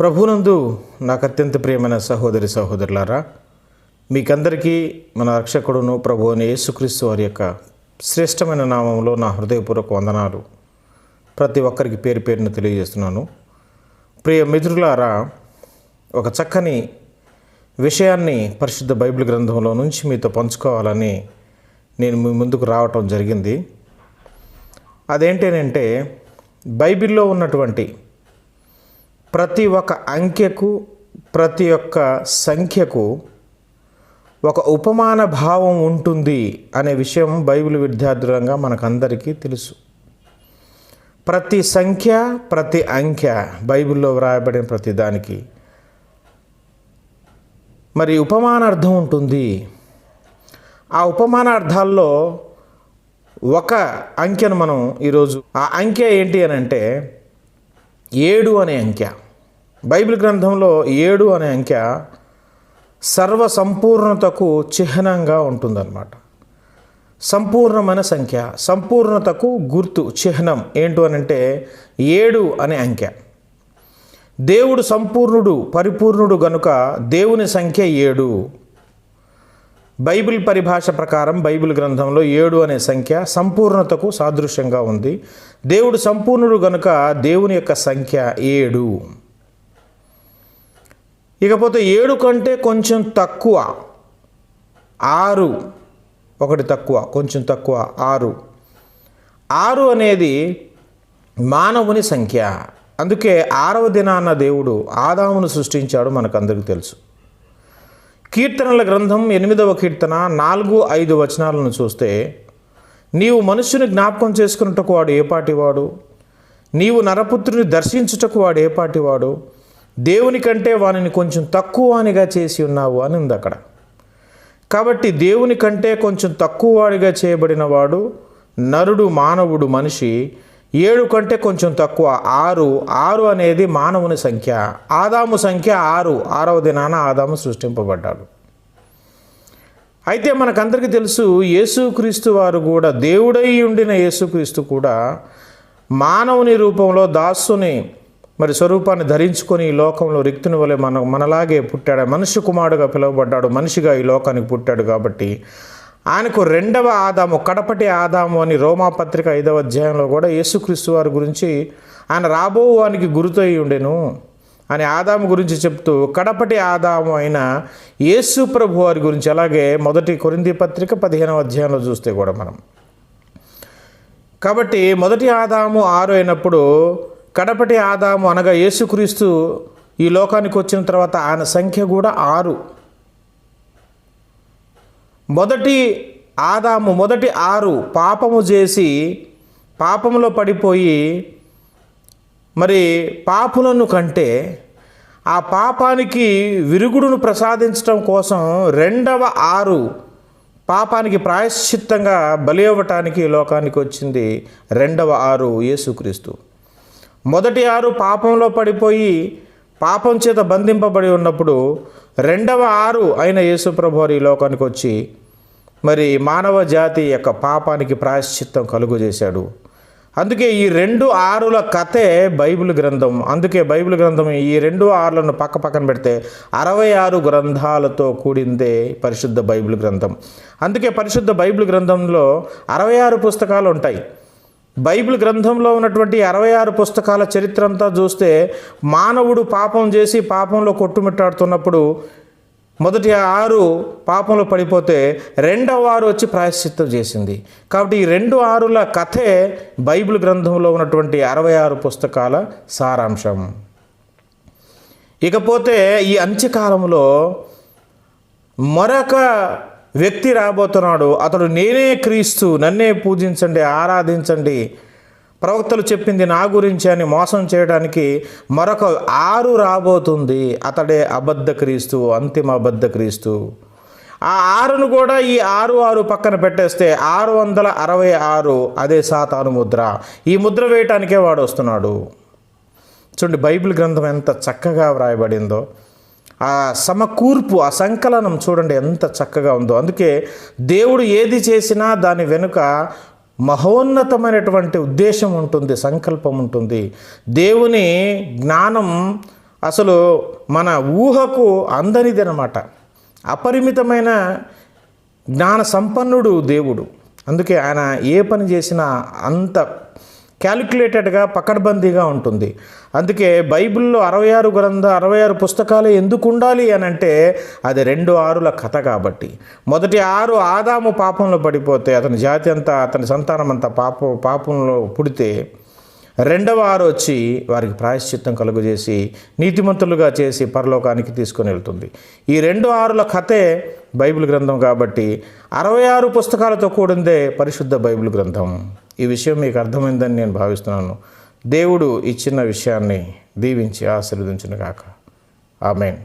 ప్రభునందు నాకు అత్యంత ప్రియమైన సహోదరి సహోదరులారా మీకందరికీ మన రక్షకుడును ప్రభు అని యేసుక్రీస్తు వారి యొక్క శ్రేష్టమైన నామంలో నా హృదయపూర్వక వందనాలు. ప్రతి ఒక్కరికి పేరు పేరును తెలియజేస్తున్నాను. ప్రియ మిత్రులారా ఒక చక్కని విషయాన్ని పరిశుద్ధ బైబిల్ గ్రంథంలో నుంచి మీతో పంచుకోవాలని నేను మీ ముందుకు రావటం జరిగింది. అదేంటేనంటే బైబిల్లో ఉన్నటువంటి ప్రతి ఒక్క అంకెకు ప్రతి ఒక్క సంఖ్యకు ఒక ఉపమాన భావం ఉంటుంది అనే విషయం బైబిల్ విద్యార్థులంగా మనకందరికీ తెలుసు. ప్రతి సంఖ్య ప్రతి అంకె బైబిల్లో వ్రాయబడిన ప్రతి దానికి. మరి ఉపమానార్థం ఉంటుంది. ఆ ఉపమానార్థాల్లో ఒక అంకెను మనం ఈరోజు ఆ అంకె ఏంటి అని అంటే ఏడు అనే అంకె. బైబిల్ గ్రంథంలో ఏడు అనే అంకె సర్వ సంపూర్ణతకు చిహ్నంగా ఉంటుందన్నమాట. సంపూర్ణమైన సంఖ్య సంపూర్ణతకు గుర్తు చిహ్నం ఏంటి అని అంటే ఏడు అనే అంకె. దేవుడు సంపూర్ణుడు పరిపూర్ణుడు గనుక దేవుని సంఖ్య ఏడు. బైబిల్ పరిభాష ప్రకారం బైబిల్ గ్రంథంలో ఏడు అనే సంఖ్య సంపూర్ణతకు సాదృశ్యంగా ఉంది. దేవుడు సంపూర్ణుడు గనుక దేవుని యొక్క సంఖ్య ఏడు. ఇకపోతే ఏడు కంటే కొంచెం తక్కువ ఆరు. ఒకటి తక్కువ కొంచెం తక్కువ ఆరు. ఆరు అనేది మానవుని సంఖ్య. అందుకే ఆరవ దినాన్న దేవుడు ఆదామును సృష్టించాడు మనకందరికీ తెలుసు. కీర్తనల గ్రంథం ఎనిమిదవ కీర్తన నాలుగు ఐదు వచనాలను చూస్తే నీవు మనుష్యుని జ్ఞాపకం చేసుకున్నటకు వాడు ఏపాటివాడు నీవు నరపుత్రుని దర్శించుటకు వాడు ఏపాటివాడు దేవుని కంటే వానిని కొంచెం తక్కువ అనిగా చేసి ఉన్నావు అని ఉంది అక్కడ. కాబట్టి దేవుని కంటే కొంచెం తక్కువ వాడిగా చేయబడిన వాడు నరుడు మానవుడు మనిషి ఏడు కంటే కొంచెం తక్కువ. ఆరు ఆరు అనేది మానవుని సంఖ్య. ఆదాము సంఖ్య ఆరు. ఆరవ దినాన ఆదాము సృష్టింపబడ్డాడు. అయితే మనకందరికీ తెలుసు యేసుక్రీస్తు వారు కూడా దేవుడై ఉండిన యేసుక్రీస్తు కూడా మానవుని రూపంలో దాసుని మరి స్వరూపాన్ని ధరించుకొని ఈ లోకంలో రిక్తుని వలె మన మనలాగే పుట్టాడు. మనిషి కుమారుడుగా పిలువబడ్డాడు. మనిషిగా ఈ లోకానికి పుట్టాడు కాబట్టి ఆయనకు రెండవ ఆదాము కడపటి ఆదాము అని రోమాపత్రిక ఐదవ అధ్యాయంలో కూడా యేసుక్రీస్తు వారి గురించి ఆయన రాబో వానికి గురుతై ఉండెను అని ఆదాము గురించి చెప్తూ కడపటి ఆదాము అయిన యేసు ప్రభు వారి గురించి అలాగే మొదటి కొరింది పత్రిక పదిహేనవ అధ్యాయంలో చూస్తే కూడా మనం. కాబట్టి మొదటి ఆదాము ఆరు అయినప్పుడు కడపటి ఆదాము అనగా యేసుక్రీస్తు ఈ లోకానికి వచ్చిన తర్వాత ఆయన సంఖ్య కూడా ఆరు. మొదటి ఆదాము మొదటి ఆరు పాపము చేసి పాపములో పడిపోయి మరి పాపులను కంటే ఆ పాపానికి విరుగుడును ప్రసాదించడం కోసం రెండవ ఆరు పాపానికి ప్రాయశ్చిత్తంగా బలి ఇవ్వటానికి లోకానికి వచ్చింది రెండవ ఆరు యేసుక్రీస్తు. మొదటి ఆరు పాపంలో పడిపోయి పాపం చేత బంధింపబడి ఉన్నప్పుడు రెండవ ఆరు అయిన యేసుప్రభు వారు ఈ లోకానికి వచ్చి మరి మానవ జాతి యొక్క పాపానికి ప్రాయశ్చిత్తం కలుగు చేశాడు అందుకే ఈ రెండు ఆరుల కథే బైబిల్ గ్రంథం. అందుకే బైబిల్ గ్రంథం ఈ రెండు ఆరులను పక్క పక్కన పెడితే అరవై ఆరు గ్రంథాలతో కూడిందే పరిశుద్ధ బైబిల్ గ్రంథం. అందుకే పరిశుద్ధ బైబిల్ గ్రంథంలో అరవై ఆరు పుస్తకాలు ఉంటాయి. బైబిల్ గ్రంథంలో ఉన్నటువంటి అరవై ఆరు పుస్తకాల చరిత్ర అంతా చూస్తే మానవుడు పాపం చేసి పాపంలో కొట్టుమిట్టాడుతున్నప్పుడు మొదటి ఆరు పాపంలో పడిపోతే రెండవ ఆరు వచ్చి ప్రాయశ్చిత్తం చేసింది. కాబట్టి ఈ రెండు ఆరుల కథే బైబిల్ గ్రంథంలో ఉన్నటువంటి అరవై ఆరు పుస్తకాల సారాంశం. ఇకపోతే ఈ అంత్యకాలంలో మరొక వ్యక్తి రాబోతున్నాడు. అతడు నేనే క్రీస్తు నన్నే పూజించండి ఆరాధించండి ప్రవక్తలు చెప్పింది నా గురించి అని మోసం చేయడానికి మరొక ఆరు రాబోతుంది. అతడే అబద్ధ క్రీస్తు అంతిమ అబద్ధ క్రీస్తు. ఆ ఆరును కూడా ఈ ఆరు ఆరు పక్కన పెట్టేస్తే ఆరు వందల అరవై ఆరు అదే సాతాను ముద్ర. ఈ ముద్ర వేయటానికే వాడు వస్తున్నాడు. చూడండి బైబిల్ గ్రంథం ఎంత చక్కగా వ్రాయబడిందో. ఆ సమకూర్పు ఆ సంకలనం చూడండి ఎంత చక్కగా ఉందో. అందుకే దేవుడు ఏది చేసినా దాని వెనుక మహోన్నతమైనటువంటి ఉద్దేశం ఉంటుంది సంకల్పం ఉంటుంది. దేవుని జ్ఞానం అసలు మన ఊహకు అందనిది అనమాట అపరిమితమైన జ్ఞాన సంపన్నుడు దేవుడు. అందుకే ఆయన ఏ పని చేసినా అంత క్యాలిక్యులేటెడ్గా పకడ్బందీగా ఉంటుంది. అందుకే బైబిల్లో అరవై ఆరు గ్రంథ అరవై ఆరు పుస్తకాలు ఎందుకు ఉండాలి అని అంటే అది రెండు ఆరుల కథ కాబట్టి. మొదటి ఆరు ఆదాము పాపంలో పడిపోతే అతని జాతి అంతా అతని సంతానం అంతా పాప పాపంలో పుడితే రెండవ ఆరు వచ్చి వారికి ప్రాయశ్చిత్తం కలుగజేసి నీతిమంతులుగా చేసి పరలోకానికి తీసుకొని వెళ్తుంది. ఈ రెండు ఆరుల కథే బైబిల్ గ్రంథం కాబట్టి అరవై ఆరు పుస్తకాలతో కూడిందే పరిశుద్ధ బైబిల్ గ్రంథం. ఈ విషయం మీకు అర్థమైందని నేను భావిస్తున్నాను. దేవుడు ఇచ్చిన విషయాన్ని దీవించి ఆశీర్వదించిన కాక ఆమెన్.